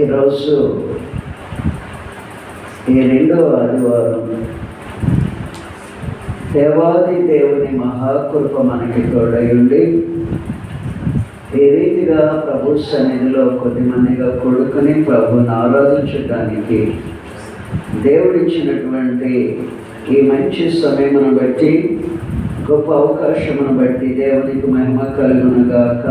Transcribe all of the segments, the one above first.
ఈరోజు ఈ రెండో ఆదివారం దేవాది దేవుని మహాకృప మనకి తోడయుండి ఈ రీతిగా ప్రభు సన్నిధిలో కొద్దిమందిగా కొడుకుని ప్రభుని ఆరాధించడానికి దేవుడిచ్చినటువంటి ఈ మంచి సమయమును బట్టి గొప్ప అవకాశమును బట్టి దేవునికి మహిమ కలుగునుగాక.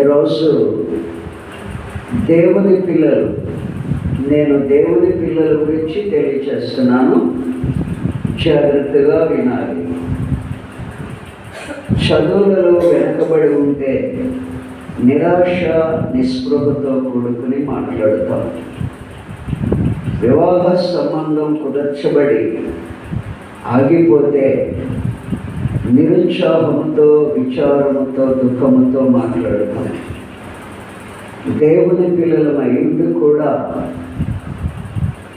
ఈరోజు దేవుని పిల్లలు నేను దేవుని పిల్లల గురించి తెలియచేస్తున్నాను. జాగ్రత్తగా వినాలి. చదువులలో వెనకబడి ఉంటే నిరాశ నిస్పృహతో కూడుకుని మాట్లాడతాం. వివాహ సంబంధం కుదర్చబడి ఆగిపోతే నిరుత్సాహంతో విచారముతో దుఃఖముతో మాట్లాడతాం. దేవుని పిల్లలమై ఉండి కూడా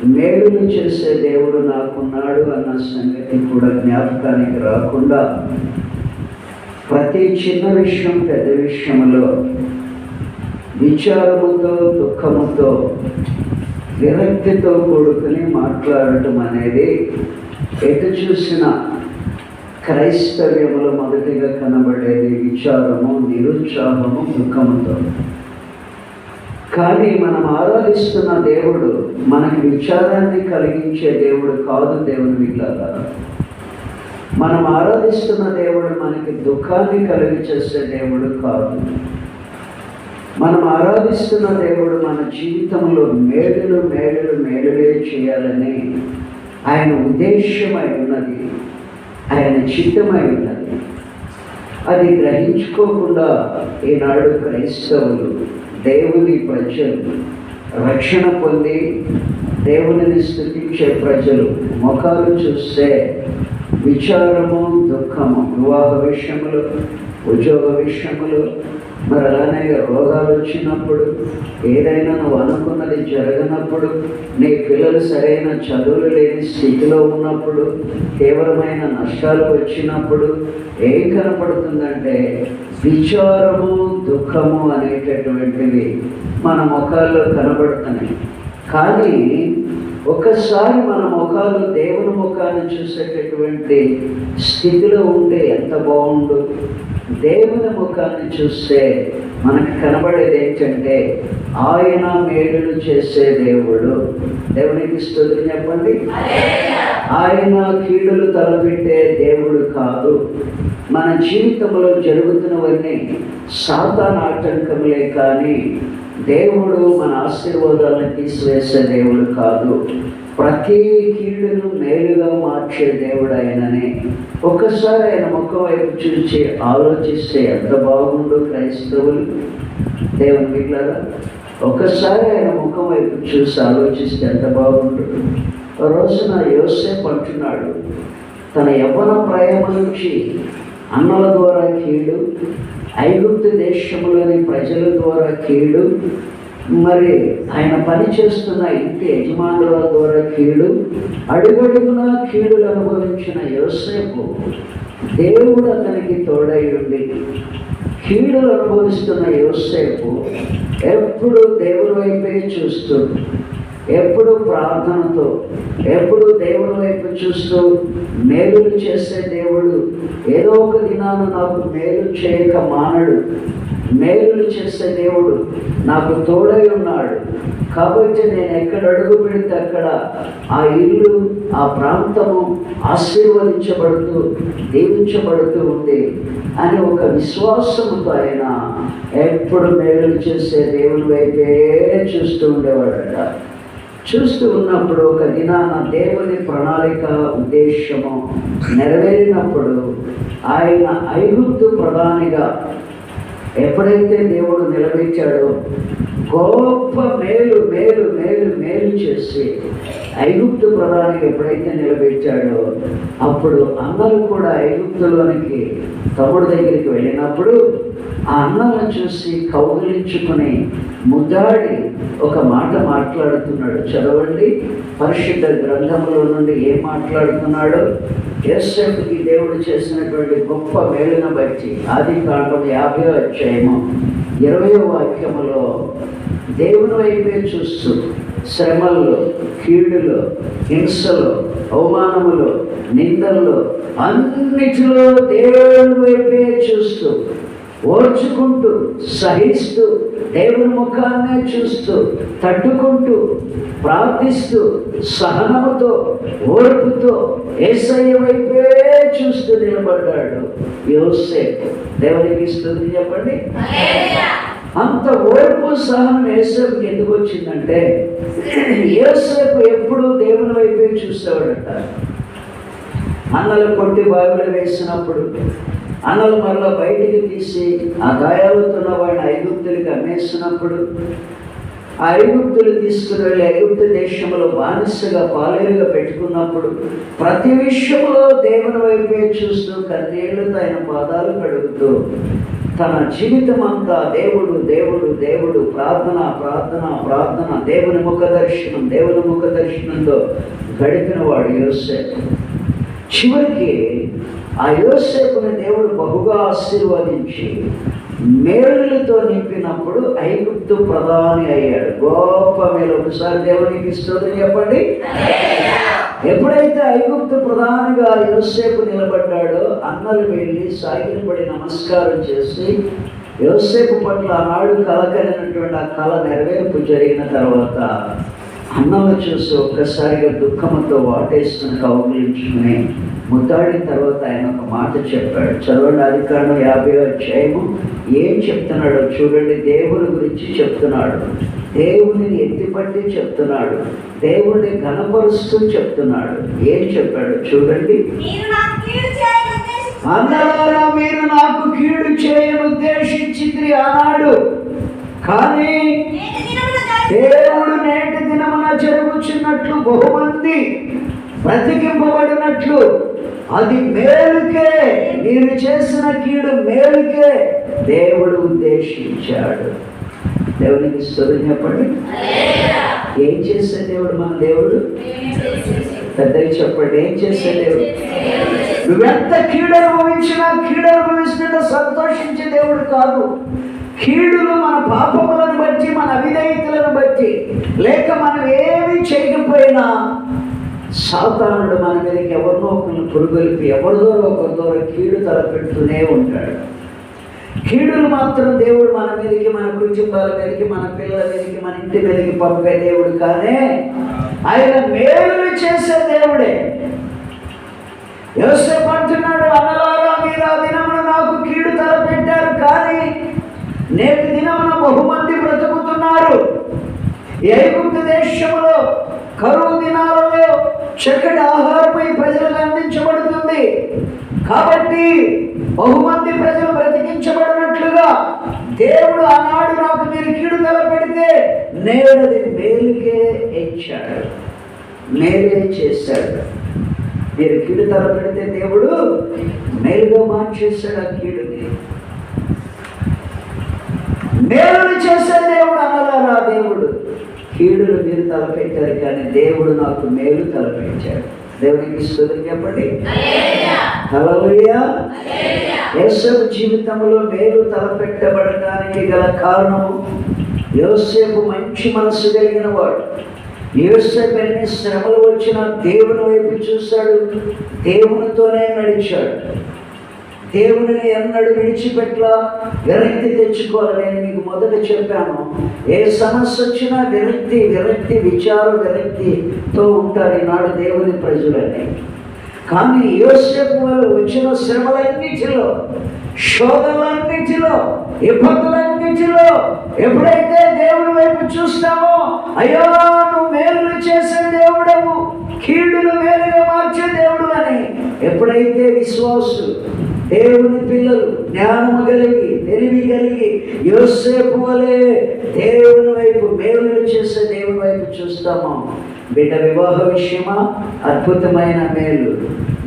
మేలును చేసే దేవుడు నాకున్నాడు అన్న సంగతి కూడా జ్ఞాపకానికి రాకుండా ప్రతి చిన్న విషయం పెద్ద విషయంలో విచారముతో దుఃఖముతో విరక్తితో కూడుకుని మాట్లాడటం అనేది ఎటు చూసిన క్రైస్తవ్యములో మొదటిగా కనబడేది విచారము నిరుత్సాహము దుఃఖముతో. కానీ మనం ఆరాధిస్తున్న దేవుడు మనకి విచారాన్ని కలిగించే దేవుడు కాదు దేవుని మిగిలాగా మనం ఆరాధిస్తున్న దేవుడు మనకి దుఃఖాన్ని కలిగించేసే దేవుడు కాదు. మనం ఆరాధిస్తున్న దేవుడు మన జీవితంలో మేలులు మేలులు మేలులే చేయాలని ఆయన ఉద్దేశ్యమై ఉన్నది. ఆయన చిత్తమై ఉన్నది. అది గ్రహించుకోకుండా ఈనాడు క్రైస్తవులు దేవుని ప్రజలు రక్షణ పొంది దేవునిని స్థుతించే ప్రజలు ముఖాలు చూస్తే విచారము దుఃఖము వివాహ విషయములు ఉద్యోగ విషయములు. మరి అలానే రోగాలు వచ్చినప్పుడు ఏదైనా నువ్వు అనుకున్నది జరగనప్పుడు నీ పిల్లలు సరైన చదువులు లేని స్థితిలో ఉన్నప్పుడు తీవ్రమైన నష్టాలు వచ్చినప్పుడు ఏం కనపడుతుందంటే విచారము దుఃఖము అనేటటువంటివి మన ముఖాల్లో కనబడుతున్నాయి. కానీ ఒకసారి మన ముఖాలు దేవుని ముఖాన్ని చూసేటటువంటి స్థితిలో ఉంటే ఎంత బాగుండు దేవుని ముఖాన్ని చూస్తే మనకు కనబడేది ఏంటంటే ఆయన మేలులు చేసే దేవుడు. దేవునికి స్థుతులు చెప్పండి. ఆయన కీడులు తలపెట్టే దేవుడు కాదు. మన జీవితంలో జరుగుతున్నవన్నీ సాతాన్ ఆటంకములే కానీ దేవుడు మన ఆశీర్వాదాలను తీసివేసే దేవుడు కాదు. ప్రతి కీడును మేలుగా మార్చే దేవుడు ఆయననే. ఒక్కసారి ఆయన ముఖం వైపు చూసి ఆలోచిస్తే ఎంత బాగుండు క్రైస్తవులు. దేవుని మిగిలారా ఒక్కసారి ఆయన ముఖం వైపు చూసి ఆలోచిస్తే ఎంత బాగుండు. ఓ రోజున యోసేపు అంటున్నాడు తన యవ్వన ప్రేమ నుంచి అన్నల ద్వారా కీడు ఐగుప్తు దేశంలోని ప్రజల ద్వారా కీడు మరి ఆయన పని చేస్తున్న ఇంటి యజమానుల ద్వారా కీడు అడుగడుగున కీడులు అనుభవించిన యోసేపు దేవుడు అతనికి తోడై ఉండి కీడులు అనుభవిస్తున్న యోసేపు ఎప్పుడు దేవుడి వైపే చూస్తూ ఎప్పుడు ప్రార్థనతో ఎప్పుడు దేవుని వైపు చూస్తూ మేలులు చేసే దేవుడు ఏదో ఒక దినాన నాకు మేలు చేయక మానడు. మేలులు చేసే దేవుడు నాకు తోడై ఉన్నాడు. కాబట్టి నేను ఎక్కడ అడుగు పెడితే అక్కడ ఆ ఇల్లు ఆ ప్రాంతము ఆశీర్వదించబడుతూ దీవించబడుతూ ఉంది అని ఒక విశ్వాసంతో ఆయన ఎప్పుడు మేలులు చేసే దేవుని వైపే చూస్తూ ఉండేవాడట. చూస్తూ ఉన్నప్పుడు ఒక దినాన దేవుని ప్రణాళిక ఉద్దేశము నెరవేరినప్పుడు ఆయన ఐగుప్తు ప్రధానిగా ఎప్పుడైతే దేవుడు నిలబెచ్చాడో గొప్ప మేలు మేలు మేలు మేలు చేసి ఐగుప్తు ప్రధానికి ఎప్పుడైతే నిలబెట్టాడో అప్పుడు అందరూ కూడా ఐగుప్తులోనికి తమ్ముడు దగ్గరికి వెళ్ళినప్పుడు ఆ అన్నము చూసి కౌగిలించుకుని ముద్దాడి ఒక మాట మాట్లాడుతున్నాడు. చదవండి. పరిశుద్ధ గ్రంథంలో నుండి ఏం మాట్లాడుతున్నాడు? యేసేపుకి దేవుడు చేసినటువంటి గొప్ప మేలును బట్టి ఆది కాండం యాభై అధ్యాయము ఇరవయో వాక్యములో దేవుని వైపే చూస్తూ శ్రమల్లో కీడులో హింసలో అవమానములో నిందల్లో అన్నిటిలో దేవుని వైపే చూస్తూ ఓర్చుకుంటూ సహిస్తూ దేవుని ముఖాన్నే చూస్తూ తట్టుకుంటూ ప్రార్థిస్తూ సహనముతో ఓర్పుతో ఏసయ్య వైపే చూస్తూ నిలబడ్డాడు యోసే దేవునికి స్థుతి చెప్పండి. అంత ఓర్పు సహనం ఏసేపుకి ఎందుకు వచ్చిందంటే ఏసేపు ఎప్పుడు దేవుని వైపే చూసేవాడట. అన్నలు కొట్టి బావిలో వేసినప్పుడు అన్నలు మరలా బయటికి తీసి ఆ గాయాలతో వాడిని ఐగుప్తులకి అమ్మేసినప్పుడు ఆ ఐగుప్తులు తీసుకుని వెళ్ళి ఐగుప్తు దేశంలో బానిసగా పాలేరుగా పెట్టుకున్నప్పుడు ప్రతి విషయంలో దేవుని వైపే చూస్తూ కన్నీళ్ళతో ఆయన పాదాలు కడుగుతూ తన జీవితం అంతా దేవుడు దేవుడు దేవుడు ప్రార్థన ప్రార్థన ప్రార్థన దేవుని ముఖ దర్శనం దేవుని ముఖ దర్శనంతో గడిపిన వాడు యోసే చివరికి ఆ యోసేపుని దేవుడు బహుగా ఆశీర్వదించి మేలులతో నింపినప్పుడు ఐగుప్తు ప్రధాని అయ్యాడు. గొప్ప మేలు. ఒకసారి దేవునికి ఇస్తుంది చెప్పండి. ఎప్పుడైతే ఐగుప్తు ప్రధానిగా యోసేపు నిలబడ్డాడో అన్నలు వెళ్ళి సాగిలపడి నమస్కారం చేసి యోసేపు పట్ల ఆనాడు కల కలిగినటువంటి ఆ కళ నెరవేర్పు జరిగిన తర్వాత అన్నలు చూసి ఒక్కసారిగా దుఃఖంతో వాటేసుకుని కౌగిలించుకుని ముద్దాడిన తర్వాత ఆయన ఒక మాట చెప్పాడు. చదవండి అధికారం యాభై అధ్యాయము ఏం చెప్తున్నాడో చూడండి. దేవుని గురించి చెప్తున్నాడు. దేవుని ఎత్తిపట్టి చెప్తున్నాడు. దేవుని ఘనపరుస్తూ చెప్తున్నాడు. ఏం చెప్పాడు చూడండి. అన్నలారా మీరు నాకు కీడు చేయను ఉద్దేశించింది ఆనాడు. కానీ దేవుడు నేటి దినమున జరుగుచున్నట్లు బహుమంది బ్రతికింపబడినట్లు. అది మేలుకే మీరు చేసిన కీడు మేలుకే దేవుడు ఉద్దేశించాడు. దేవునికి స్తోత్రం చెప్పండి. ఏం చేసే దేవుడు మన దేవుడు? పెద్దకి చెప్పండి ఏం చేసే దేవుడు? నువ్వెంత కీడు అనుభవించినా కీడు అనుభవిస్తున్న సంతోషించే దేవుడు కాదు. కీడులు మన పాపములను బట్టి మన అవిధేయతలను బట్టి లేక మనం ఏమి చేయకపోయినా సాతానుడు మన మీదకి ఎవరినో ఒకరిని పురుగొలిపి ఎవరిదో ఒకరిదో కీడు తలపెడుతూనే ఉంటాడు. కీడులు మాత్రం దేవుడు మన మీదకి మన కుటుంబాల మీదకి మన పిల్లల మీదకి మన ఇంటి మీదకి పంపే దేవుడు కానీ ఆయన మేలు చేసే దేవుడే. యోసేపు అంటున్నాడు అన్నలాగా మీరు ఆ దినమున నాకు కీడు తలపెట్టారు కానీ నేటి దినమున బహుమంది బ్రతుకుతున్నారు. ఈ ఐగుప్తు దేశంలో కరువు దినాలలో చక్కటి ఆహారమై ప్రజలకు అందించబడుతుంది. కాబట్టి బహుమంది ప్రజలు బ్రతికించబడినట్లుగా దేవుడు ఆనాడు నాకు మీరు కీడు తలపెడితే నేడది మేలుకే ఇచ్చాడు. మేలే చేశాడు. మీరు కీడు తలపెడితే దేవుడు మేలుగా మార్చేశాడు ఆ కీడు మేలు చేసే దేవుడు అనలారా దేవుడు? కీడులు మీరు తలపెట్టారు కానీ దేవుడు నాకు మేలు తలపెట్టాడు. దేవునికి స్థుతులు చెప్పండి. యోసేపు జీవితంలో మేలు తలపెట్టబడటానికి గల కారణము యోసేపు మంచి మనసు కలిగిన వాడు. యోసేపు ఎన్ని శ్రమలు వచ్చినా దేవుని వైపు చూశాడు. దేవునితోనే నడిచాడు. దేవుడిని ఎన్నడు విడిచిపెట్టలా విరక్తి తెచ్చుకోవాలి నేను మీకు మొదట చెప్పాను. ఏ సమస్య వచ్చినా విరక్తి విరక్తి విచార విరక్తితో ఉంటారు ఈనాడు దేవుని ప్రజలని కానీ యోసేపు వాళ్ళు వచ్చిన శ్రమలన్నిటిలో శోధలన్నిటిలో ఇబ్బందులన్నిటిలో ఎప్పుడైతే దేవుని వైపు చూస్తామో అయ్యో నువ్వు మేలు చేసే దేవుడవు కీడును మేలుగా మార్చే దేవుడు అని ఎప్పుడైతే విశ్వాసు దేవుని పిల్లలు జ్ఞానము కలిగి తెలివి కలిగి యోసేపు వలె దేవుని వైపు మేలు చేసే దేవుని వైపు చూస్తాము. బిడ్డ వివాహ విషయమా? అద్భుతమైన మేలు.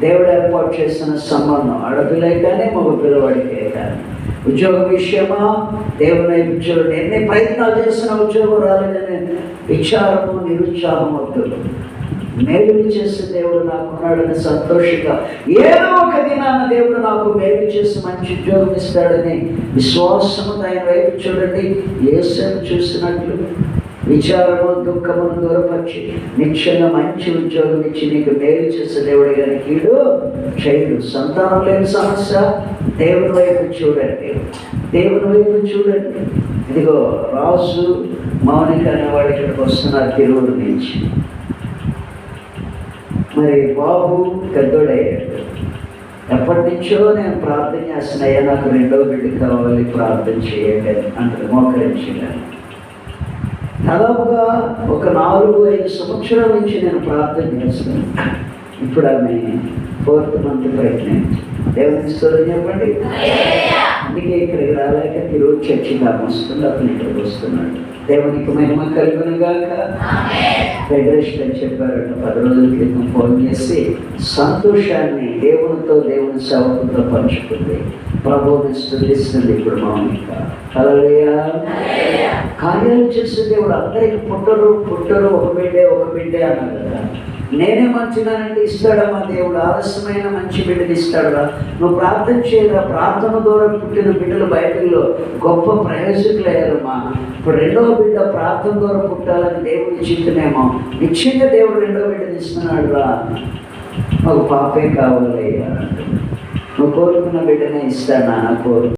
దేవుడు ఏర్పాటు చేసిన సంబంధం. ఆడపిల్లే మగ పిల్లవాడికే కానీ ఉద్యోగ విషయమా? దేవుని వైపు చూడండి. ఎన్ని ప్రయత్నాలు చేసినా ఉద్యోగం రాలేదని విచారము నిరుత్సాహం అవుతుంది మేలు చేసే దేవుడు నాకు ఉన్నాడని సంతోషంగా ఏదో ఒక దినాన దేవుడు నాకు మేలు చేసి మంచి ఉద్యోగం ఇస్తాడని విశ్వాసము ఆయన వైపు చూడండి. ఏసుని చూసినట్లు విచారము దుఃఖమును దూరపరిచి నిత్యంగా మంచి ఉద్యోగం ఇచ్చి నీకు మేలు చేసే దేవుడు కానీ కీడు చేయడు. సంతానం లేని సమస్య దేవుని వైపు చూడండి. దేవుని వైపు చూడండి. ఇదిగో రాజు మౌనిక అనేవాడు ఇక్కడికి వస్తున్నారు తిరువురు నుంచి. మరి బాబు పెద్దోడయ్యాడు ఎప్పటి నుంచో నేను ప్రార్థన చేస్తున్నాయా నాకు రెండో బిడ్డ కావాలి ప్రార్థన చేయండి అంటారు మోకరించాను దాదాపుగా ఒక నాలుగు ఐదు సంవత్సరాల నుంచి నేను ప్రార్థన చేస్తున్నాను. ఇప్పుడు ఆమె ఫోర్త్ మంత్ ప్రెగ్నెంట్. దేవుని చెప్పండి. అందుకే ఇక్కడికి రాలేక తిరుగు చర్చి దాకా వస్తుంది అతను ఇక్కడికి వస్తున్నాడు. దేవునికి మహిమ కలుగును గాక ఫెడరేషన్ అని చెప్పారట పది రోజుల క్రితం ఫోన్ చేసి సంతోషాన్ని దేవునితో దేవుని సేవకులతో పంచుకుంది. ప్రభువుని స్థుతిస్తుంది ఇప్పుడు మౌనిక కార్యాలు చేసే దేవుడు అందరికి పుట్టరు పుట్టరు ఒక బిడ్డే ఒక బిడ్డే అన్నారు కదా. నేనే మంచిదానంటే ఇస్తాడమ్మా దేవుడు ఆలస్యమైన మంచి బిడ్డని ఇస్తాడురా. నువ్వు ప్రార్థన చేయరా ప్రార్థన ద్వారా పుట్టిన బిడ్డలు బయటలో గొప్ప ప్రయోజకులు అయ్యారమ్మా ఇప్పుడు రెండవ బిడ్డ ప్రార్థన ద్వారా పుట్టాలని దేవుడి చింతనేమో నిశ్చయంగా దేవుడు రెండవ బిడ్డని ఇస్తున్నాడు రా మాకు పాపే కావాలి అయ్యా నువ్వు కోరుకున్న బిడ్డనే ఇస్తాడా నా కోరు